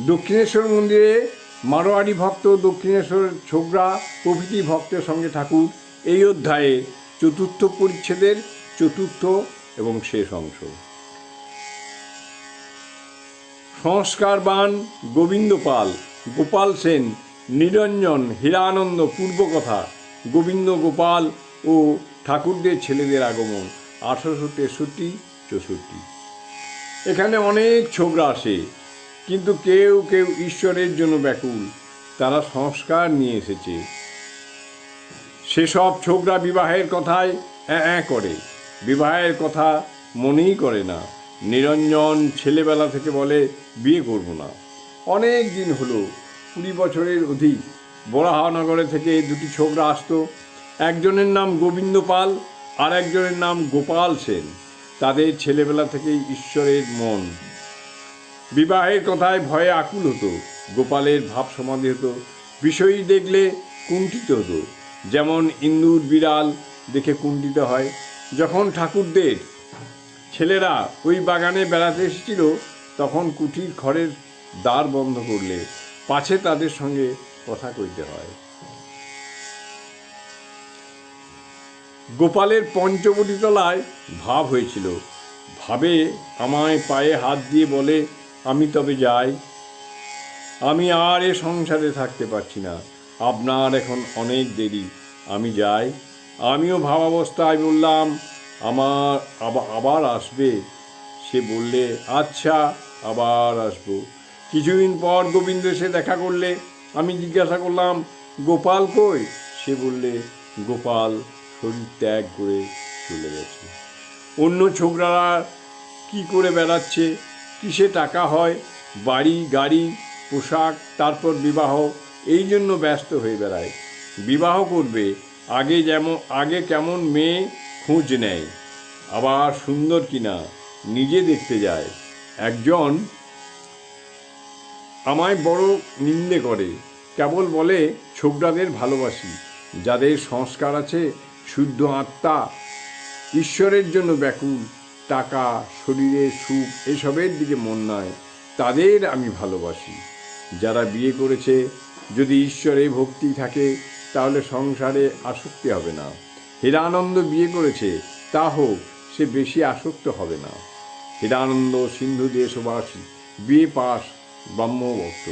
দক্ষিণেশ্বর মন্দিরে মারোয়াড়ি ভক্ত দক্ষিণেশ্বর ছোকরা প্রভৃতি ভক্তের সঙ্গে ঠাকুর এই অধ্যায়ে চতুর্থ পরিচ্ছেদের চতুর্থ এবং শেষ অংশ। সংস্কারবান গোবিন্দ পাল গোপাল সেন, নিরঞ্জন, হীরানন্দ, পূর্বকথা, গোবিন্দ গোপাল ও ঠাকুরদের ছেলেদের আগমন, আঠারোশো তেষট্টি, চৌষট্টি। এখানে অনেক ছোকরা আসে। কিন্তু কেউ কেউ ঈশ্বরের জন্য ব্যাকুল। তারা সংস্কার নিয়ে এসেছে। সেসব ছোকরা বিবাহের কথায় অ্যাঁ করে। বিবাহের কথা মনেই করে না। নিরঞ্জন ছেলেবেলা থেকে বলে, বিয়ে করব না। অনেক দিন হলো, কুড়ি বছরের অধিক, বরাহনগরে থেকে দুটি ছোকরা আসতো। একজনের নাম গোবিন্দ পাল আর একজনের নাম গোপাল সেন। তাদের ছেলেবেলা থেকেই ঈশ্বরের মন বিবাহের কথায় ভয়ে আকুল হতো, গোপালের ভাব সমাধি হতো বিষয়ী দেখলে কুণ্ঠিত হতো। যেমন ইন্দুর বিড়াল দেখে কুণ্ঠিত হয়, যখন ঠাকুরদের ছেলেরা ওই বাগানে বেড়াতে এসেছিল, তখন কুঠির ঘরের দ্বার বন্ধ করলে পাছে তাদের সঙ্গে কথা কইতে হয়। গোপালের পঞ্চবটি তলায় ভাব হয়েছিল। ভাবে আমায় পায়ে হাত দিয়ে বলে আমি তবে যাই। আমি আর এ সংসারে থাকতে পারছি না। আপনার এখন অনেক দেরি। আমি যাই। আমিও ভাবাবস্থায় বললাম, আমার আবা- আবার আসবে? সে বললে আচ্ছা আবার আসব। কিছুদিন পর গোবিন্দ এসে দেখা করলে। আমি জিজ্ঞাসা করলাম, গোপাল কই? সে বললে, গোপাল শরীর ত্যাগ করে চলে গেছে। অন্য ছোকরারা কি করে বেড়াচ্ছে? কিসে টাকা হয়, বাড়ি, গাড়ি, পোশাক, তারপর বিবাহ, এই জন্য ব্যস্ত হয়ে বেড়ায়। বিবাহ করবে, আগে যেমন, আগে কেমন মেয়ে খোঁজ নেয়। আবার সুন্দর কিনা, নিজে দেখতে যায়। একজন আমায় বড় নিন্দে করে, কেবল বলে, ছোকরাদের ভালোবাসি, যাদের সংস্কার আছে, শুদ্ধ আত্মা, ঈশ্বরের জন্য ব্যাকুল টাকা শরীরের সুখ, এসবের দিকে মন নয়, তাদের আমি ভালোবাসি। যারা বিয়ে করেছে, যদি ঈশ্বরে ভক্তি থাকে, তাহলে সংসারে আসক্তি হবে না। হীরানন্দ বিয়ে করেছে, তা হোক, সে বেশি আসক্ত হবে না। হীরানন্দ সিন্ধু দেশবাসী, বিয়ে পাশ ব্রহ্মভক্ত।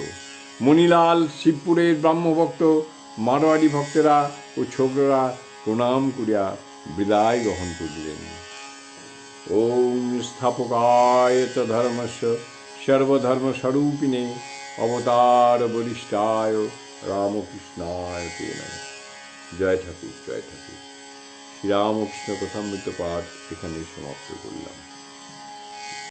মণিলাল শিবপুরের ব্রাহ্মভক্ত মারোয়াড়ি ভক্তেরা ও ছোকরা প্রণাম করিয়া বিদায় গ্রহণ করিলেন। ওম স্থাপকায় চ ধর্মস্য সর্বধর্মস্বরূপিণে অবতার বরিষ্ঠায় রামকৃষ্ণায় তে। জয় ঠাকুর জয় ঠাকুর শ্রীরামকৃষ্ণ কথামৃত পাঠ এখানে সমাপ্ত করলাম